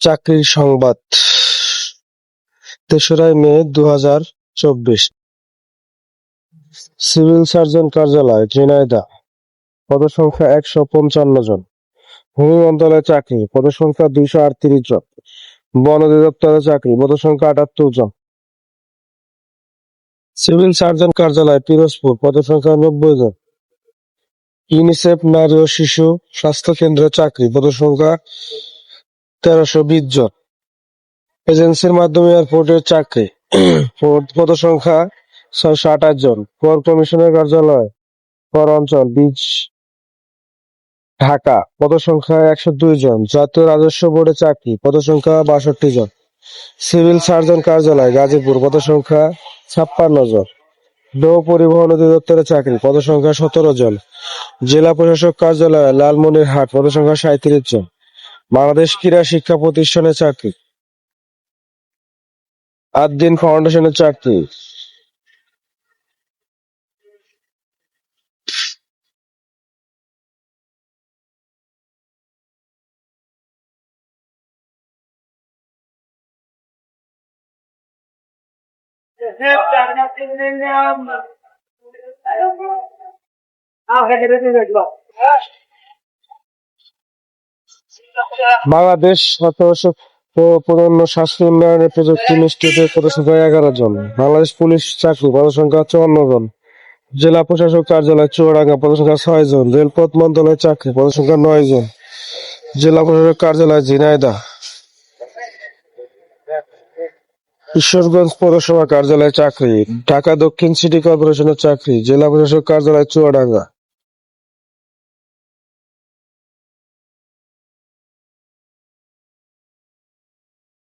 চাকরির সংবাদ। তেসরাই মে দু হাজার চব্বিশ। সিভিল সার্জন কার্যালয়, ঝিনাইদহ। পদসংখ্যা একশো পঞ্চান্ন জন। ভূমি মন্ত্রণালয়ে চাকরি, পদসংখ্যা দুইশো আটত্রিশ জন। বন অধিদপ্তরে চাকরি, পদসংখ্যা আটাত্তর জন। সিভিল সার্জন কার্যালয়, পিরোজপুর, পদসংখ্যা নব্বই জন। ইউনিসেফ নারী ও শিশু স্বাস্থ্য কেন্দ্রে চাকরি, পদসংখ্যা তেরোশো বিশ জন। এজেন্সির মাধ্যমে এয়ারপোর্টের চাকরি। পদ- পদসংখ্যা ছয়শো আঠাশ জন। কর কমিশনের কার্যালয়, কর অঞ্চল বীজ ঢাকা, পদসংখ্যা একশো দুই জন। জাতীয় রাজস্ব বোর্ডে চাকরি, পদসংখ্যা বাষট্টি জন। সিভিল সার্জন কার্যালয়, গাজীপুর, পদসংখ্যা ছাপ্পান্ন জন। নৌ পরিবহন অধিদপ্তরে চাকরি, পদসংখ্যা সতেরো জন। জেলা প্রশাসক কার্যালয়, লালমনিরহাট, পদসংখ্যা সাঁত্রিশ জন। বাংলাদেশ ক্রীড়া শিক্ষা প্রতিষ্ঠানে চাকরি। আদ্দিন ফাউন্ডেশনের চাকরি। বাংলাদেশ সতেরোশো পূর্ণ স্বাস্থ্য উন্নয়নের প্রযুক্তি ইনস্টিটিউটের পদসংখ্যা এগারো জন। বাংলাদেশ পুলিশ চাকরি পদসংখ্যা চুয়ান্ন জন। জেলা প্রশাসক কার্যালয় চুয়াডাঙ্গা পদসংখ্যা ছয় জন। রেলপথ মন্ত্রণালয়ের চাকরি পদসংখ্যা নয় জন। জেলা প্রশাসক কার্যালয় ঝিনাইদহ। ঈশ্বরগঞ্জ পৌরসভা কার্যালয়ে চাকরি। ঢাকা দক্ষিণ সিটি কর্পোরেশনের চাকরি। জেলা প্রশাসক কার্যালয় চুয়াডাঙ্গা।